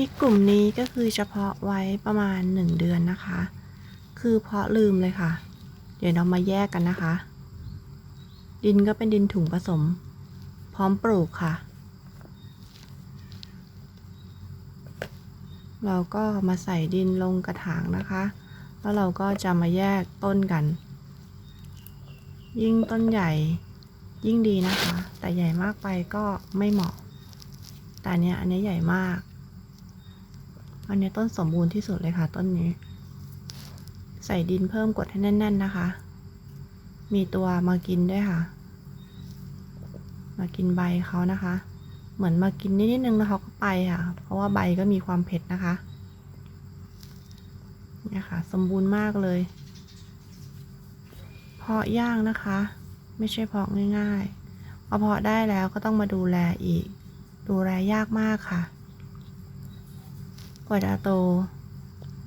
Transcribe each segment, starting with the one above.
ริกกลุ่มนี้ก็คือเฉพาะไว้ประมาณ 1 เดือนนะคะ คือเพาะลืมเลยค่ะ เดี๋ยวเรามาแยกกันนะคะ ดินก็เป็นดินถุงผสม พร้อมปลูกค่ะ เราก็มาใส่ดินลงกระถางนะคะ แล้วเราก็จะมาแยกต้นกัน ยิ่งต้นใหญ่ยิ่งดีนะคะ แต่ใหญ่มากไปก็ไม่เหมาะ แต่เนี้ยอันนี้ใหญ่มาก อันนี้ต้นสมบูรณ์ที่สุดเลยค่ะ ต้นนี้ ใส่ดินเพิ่มกดให้แน่น ๆ นะคะ มีตัวมากินด้วยค่ะ มากินใบเขานะคะ เหมือนมากินนิดนึงแล้วเขาก็ไปค่ะ เพราะว่าใบก็มีความเผ็ดนะคะเนี่ยค่ะ สมบูรณ์มากเลยเพาะย่างนะคะ ไม่ใช่เพาะง่ายๆพอเพาะได้แล้วก็ต้องมาดูแลอีก ดูแลยากมากค่ะ กว่าจะโต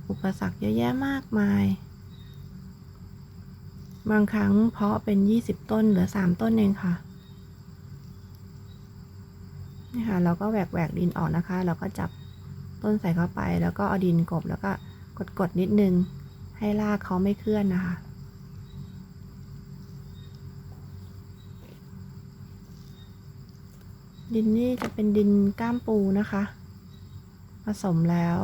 อุปสรรคเยอะแยะมากมาย บางครั้งเพาะเป็น 20 ต้นเหลือ 3 ต้นเองค่ะนี่ค่ะ เราก็แหวกแหวกดินออกนะคะ เราก็จับต้นใส่เข้าไป แล้วก็เอาดินกบแล้วก็กดกดๆนิดนึง ให้รากเขาไม่เคลื่อนนะคะ ดินนี่จะเป็นดินก้ามปูนะคะ ผสมแล้ว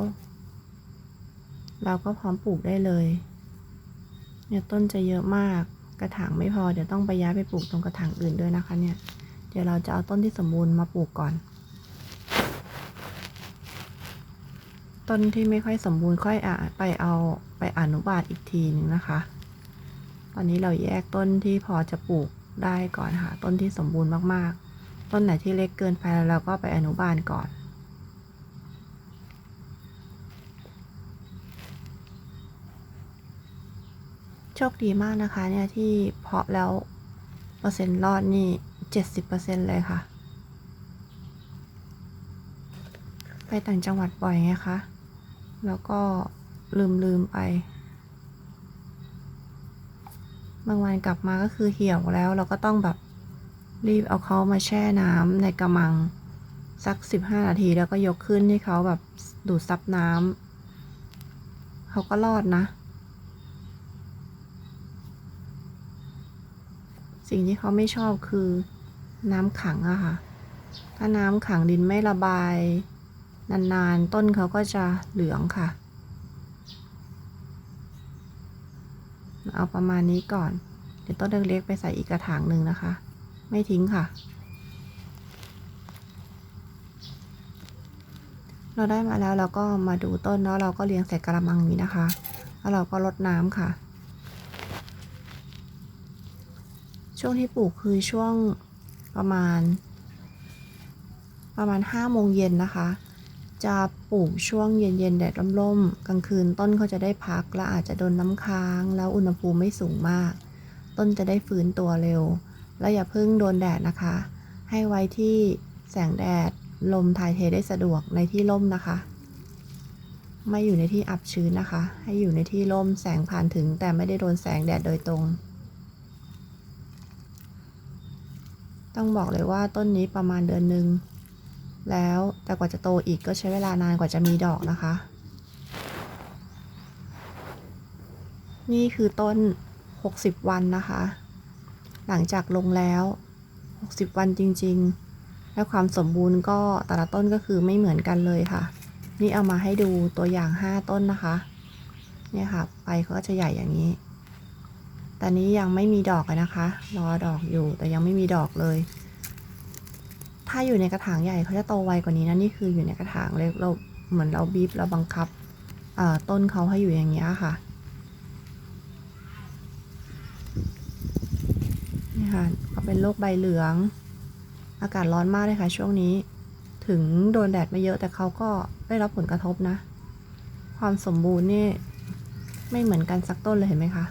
เราก็พร้อมปลูกได้เลยเนี่ยต้นจะเยอะมากกระถางไม่พอเดี๋ยวต้องไปย้ายไปปลูกตรงกระถางอื่นด้วยนะคะเนี่ย เดี๋ยวเราจะเอาต้นที่สมบูรณ์มาปลูกก่อน ต้นที่ไม่ค่อยสมบูรณ์ค่อยอไปเอาไปอนุบาลอีกทีหนึ่งนะคะ ตอนนี้เราแยกต้นที่พอจะปลูกได้ก่อนค่ะ ต้นที่สมบูรณ์มากๆ ต้นไหนที่เล็กเกินไปแล้วเราก็ไปอนุบาลก่อน โชคดีมากนะคะเนี่ยที่เพาะแล้วเปอร์เซ็นต์รอดนี่เจ็ดสิบเปอร์เซ็นต์เลยค่ะ ไปต่างจังหวัดบ่อยไงคะ แล้วก็ลืมลืมไป บางวันกลับมาก็คือเหี่ยวแล้วเราก็ต้องแบบรีบเอาเขามาแช่น้ำในกระมัง สักสิบห้านาทีแล้วก็ยกขึ้นให้เขาแบบดูดซับน้ำเขาก็รอดนะ สิ่งที่เขาไม่ชอบคือน้ำขังอะค่ะ ถ้าน้ำขังดินไม่ระบาย นานๆ ต้นเขาก็จะเหลืองค่ะ เอาประมาณนี้ก่อน เดี๋ยวต้นเล็กๆไปใส่อีกกระถางหนึ่งนะคะ ไม่ทิ้งค่ะ เราได้มาแล้วเราก็มาดูต้นแล้วเราก็เลี้ยงใส่กระมังนี้นะคะ แล้วเราก็รดน้ำค่ะ ช่วงที่ปลูกคือช่วงประมาณ ประมาณห้าโมงเย็นนะคะ จะปลูกช่วงเย็นๆแดดร่มๆกลางคืนต้นเขาจะได้พักและอาจจะโดนน้ำค้าง แล้วอุณหภูมิไม่สูงมาก ต้นจะได้ฟื้นตัวเร็ว และอย่าเพิ่งโดนแดดนะคะ ให้ไว้ที่แสงแดดลมถ่ายเทได้สะดวกในที่ร่มนะคะ ไม่อยู่ในที่อับชื้นนะคะ ให้อยู่ในที่ร่มแสงผ่านถึงแต่ไม่ได้โดนแสงแดดโดยตรง ต้องบอกเลยว่าต้นนี้ประมาณเดือนหนึ่งแล้วแต่กว่าจะโตอีกก็ใช้เวลานานกว่าจะมีดอกนะคะ นี่คือต้น 60 วันนะคะ หลังจากลงแล้ว 60 วันจริง ๆ และความสมบูรณ์ก็แต่ละต้นก็คือไม่เหมือนกันเลยค่ะ นี่เอามาให้ดูตัวอย่าง 5 ต้นนะคะ เนี่ยค่ะใบเขาก็จะใหญ่อย่างนี้ แต่นี้ยังไม่มีดอกเลยนะคะ รอดอกอยู่แต่ยังไม่มีดอกเลย ถ้าอยู่ในกระถางใหญ่เขาจะโตไวกว่านี้นะนี่คืออยู่ในกระถางเล็กเราเหมือนเราบีบเราบังคับต้นเขาให้อยู่อย่างเงี้ยค่ะนี่ค่ะเขาเป็นโรคใบเหลือง อากาศร้อนมากเลยค่ะ ช่วงนี้ ถึงโดนแดดไม่เยอะแต่เขาก็ได้รับผลกระทบนะ ความสมบูรณ์นี่ไม่เหมือนกันสักต้นเลยเห็นไหมคะ